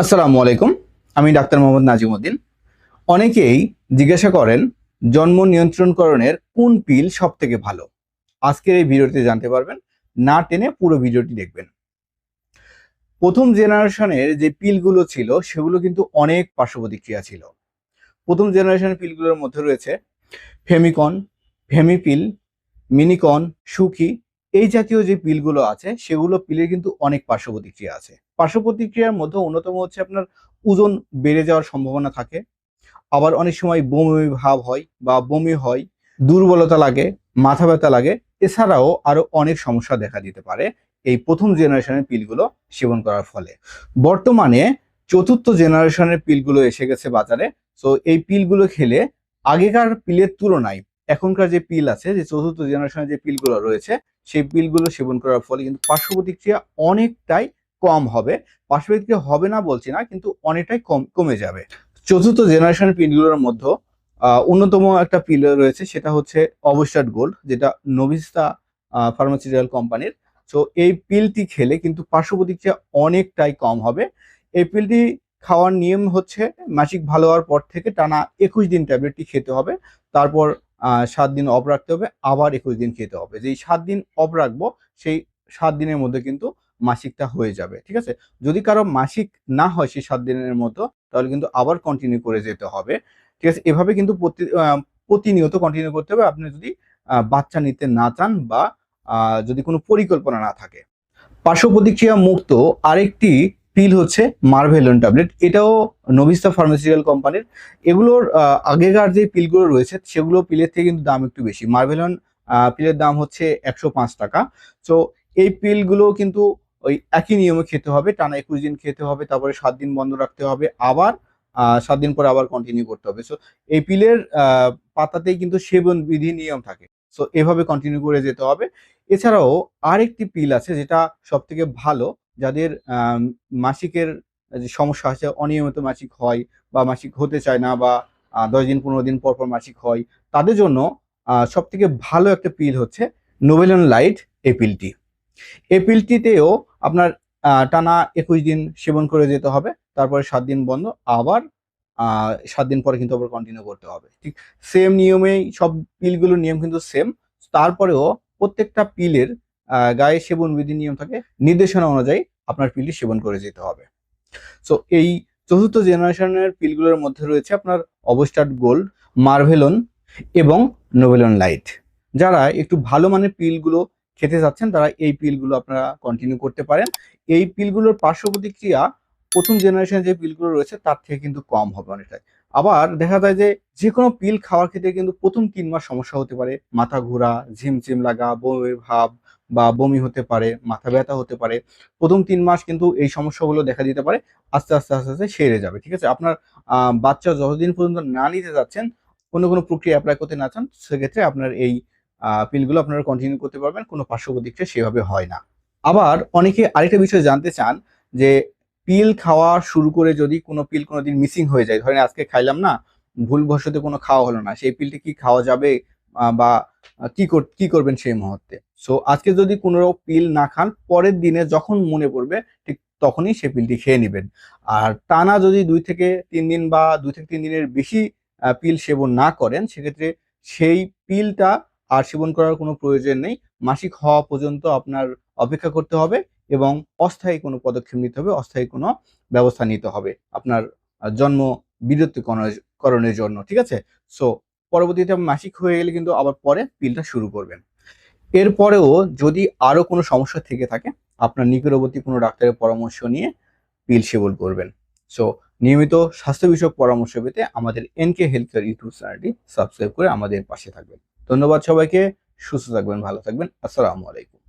আসসালামু আলাইকুম, আমি ডাক্তার মোহাম্মদ নাজিমুদ্দিন অনেকেই জিজ্ঞাসা করেন, জন্ম নিয়ন্ত্রণকরণের কোন পিল সব থেকে ভালো? আজকের এই ভিডিওতে জানতে পারবেন, না টেনে পুরো ভিডিওটি দেখবেন। প্রথম জেনারেশনের যে পিলগুলো ছিল, সেগুলো কিন্তু অনেক পার্শ্ব প্রতিক্রিয়া ছিল। প্রথম জেনারেশনের পিলগুলোর মধ্যে রয়েছে, ফেমিকন, ফেমিপিল, মিনিকন সুকি এই জাতীয় যে পিলগুলো আছে, সেগুলো পিলের কিন্তু অনেক পার্শ্ব প্রতিক্রিয়া আছে। পার্শ্ব প্রতিক্রিয়ার মধ্যে অন্যতম হচ্ছে আপনার ওজন বেড়ে যাওয়ার সম্ভাবনা থাকে। আবার অনেক সময় বমি ভাব হয় বা বমি হয়, দুর্বলতা লাগে, মাথা ব্যথা লাগে, এছাড়াও আরও অনেক সমস্যা দেখা দিতে পারে এই প্রথম জেনারেশনের পিলগুলো সেবন করার ফলে। বর্তমানে চতুর্থ জেনারেশনের পিলগুলো এসে গেছে বাজারে। তো এই পিলগুলো খেলে আগেকার পিলের তুলনায় এখনকার যে পিল আছে, যে চতুর্থ জেনারেশনের যে পিলগুলো রয়েছে সেই পিলগুলো সেবন করার ফলে কিন্তু পার্শ্ব প্রতিক্রিয়া অনেকটাই কম হবে। পার্শ্ব প্রতিক্রিয়া হবে না বলছি না, কিন্তু অনেকটাই কম, কমে যাবে। চতুর্থ জেনারেশনের পিলগুলোর মধ্যে অন্যতম একটা পিল রয়েছে, সেটা হচ্ছে অবস্টার্ড গোল্ড, যেটা নভিস্তা ফার্মাসিউটিক্যাল কোম্পানির। সো এই পিলটি খেলে কিন্তু পার্শ্ব প্রতিক্রিয়া অনেকটাই কম হবে। এই পিলটি খাওয়ার নিয়ম হচ্ছে, মাসিক ভালো হওয়ার পর থেকে টানা একুশ দিন ট্যাবলেটটি খেতে হবে। তারপর সাত দিন অফ রাখতে হবে, আবার একুশ দিন খেতে হবে। যেই সাত দিন অফ রাখব, সেই সাত দিনের মধ্যে কিন্তু মাসিকটা হয়ে যাবে, ঠিক আছে? যদি কারও মাসিক না হয় সেই সাত দিনের মতো, তাহলে কিন্তু আবার কন্টিনিউ করে যেতে হবে, ঠিক আছে? এভাবে কিন্তু প্রতি প্রতিনিয়ত কন্টিনিউ করতে হবে। আপনি যদি বাচ্চা নিতে না চান বা যদি কোনো পরিকল্পনা না থাকে। পার্শ্ব প্রতিক্রিয়া মুক্ত আরেকটি পিল হচ্ছে মার্ভেলন ট্যাবলেট এটাও নভিস্তা ফার্মাসিউটিক্যাল কোম্পানির এগুলোর আগেকার যে পিলগুলো রয়েছে, সেগুলো পিলের থেকে কিন্তু দাম একটু বেশি। মার্ভেলন পিলের দাম হচ্ছে একশো পাঁচ টাকা। তো এই পিলগুলো কিন্তু ওই একই নিয়মে খেতে হবে। টানা একুশ দিন খেতে হবে, তারপরে সাত দিন বন্ধ রাখতে হবে। আবার সাত দিন পরে আবার কন্টিনিউ করতে হবে। সো এই পিলের পাতাতেই কিন্তু সেবন বিধি নিয়ম থাকে। সো এভাবে কন্টিনিউ করে যেতে হবে। এছাড়াও আরেকটি পিল আছে যেটা সব থেকে ভালো। যাদের মাসিকের সমস্যা আছে অনিয়মিত মাসিক হয় বা মাসিক হতে চায় না বা দশ দিন, পনেরো দিন পর পর মাসিক হয়, তাদের জন্য সব থেকে ভালো একটা পিল হচ্ছে নোভেলন লাইট এই পিলটি পিলটিতেও আপনার টানা একুশ দিন সেবন করে যেতে হবে, তারপরে সাত দিন বন্ধ, আবার সাত দিন পরে কিন্তু আবার কন্টিনিউ করতে হবে, ঠিক? সেম নিয়মেই সব পিলগুলোর নিয়ম কিন্তু সেম তারপরেও প্রত্যেকটা পিলের গায়ে সেবন বিধি নিয়ম থাকে, নির্দেশনা অনুযায়ী আপনার পিলটি সেবন করে যেতে হবে। সো এই চতুর্থ জেনারেশনের পিলগুলোর মধ্যে রয়েছে আপনার অবস্টার্ড গোল্ড, মার্ভেলন এবং নোভেলন লাইট। যারা একটু ভালো মানের পিলগুলো খেতে যাচ্ছেন তারা এই পিলগুলো আপনারা কন্টিনিউ করতে পারেন। এই পিলগুলোর পার্শ্ব প্রতিক্রিয়া প্রথম জেনারেশনের যে পিলগুলো রয়েছে, তার থেকে কিন্তু কম হবে অনেকটাই। আবার দেখা যায় যে যে কোনো পিল খাওয়ার ক্ষেত্রে কিন্তু প্রথম তিন মাস সমস্যা হতে পারে। মাথা ঘোরা, ঝিমঝিম লাগা বমির ভাব বা বমি হতে পারে, মাথা ব্যথা হতে পারে, প্রথম তিন মাস কিন্তু এই সমস্যাগুলো দেখা দিতে পারে, আস্তে আস্তে আস্তে আস্তে সেরে যাবে, ঠিক আছে? আপনার বাচ্চা যতদিন পর্যন্ত না নিতে যাচ্ছেন, কোনো কোনো প্রক্রিয়া অ্যাপ্লাই করতে না চান, সেক্ষেত্রে আপনার এই পিলগুলো আপনারা কন্টিনিউ করতে পারবেন, কোনো পার্শ্ব সেভাবে হয় না। আবার অনেকে আরেকটা বিষয় জানতে চান যে পিল খাওয়া শুরু করে যদি কোনো পিল কোনো দিন মিসিং হয়ে যায়, ধরেন আজকে খাইলাম না, ভুলবশত কোনো খাওয়া হলো না, সেই পিলটি কি খাওয়া যাবে বা কি কি করবেন সেই মুহূর্তে। সো আজকে যদি কোনো পিল না খান, পরের দিনে যখন মনে পড়বে, ঠিক তখনই সেই পিলটি খেয়ে নেবেন। আর টানা যদি দুই থেকে তিন দিন বা দুই থেকে তিন দিনের বেশি পিল সেবন না করেন, সেক্ষেত্রে সেই পিলটা আর সেবন করার কোনো প্রয়োজন নেই। মাসিক হওয়া পর্যন্ত আপনার অপেক্ষা করতে হবে এবং অস্থায়ী কোনো পদক্ষেপ নিতে হবে, অস্থায়ী কোনো ব্যবস্থা নিতে হবে আপনার জন্ম বিরতিকরণের, করণের জন্য, ঠিক আছে? সো পরবর্তীতে মাসিক হয়ে গেলে কিন্তু আবার পরে পিলটা শুরু করবেন। এরপরেও যদি আরও কোনো সমস্যা থেকে থাকে, আপনার নিকটবর্তী কোনো ডাক্তারের পরামর্শ নিয়ে পিল সেবন করবেন। সো নিয়মিত স্বাস্থ্য বিষয়ক পরামর্শ পেতে আমাদের এনকে হেলথ কেয়ার ইউটিউব চ্যানেলটি সাবস্ক্রাইব করে আমাদের পাশে থাকবেন। ধন্যবাদ সবাইকে, সুস্থ থাকবেন, ভালো থাকবেন। আসসালামু আলাইকুম।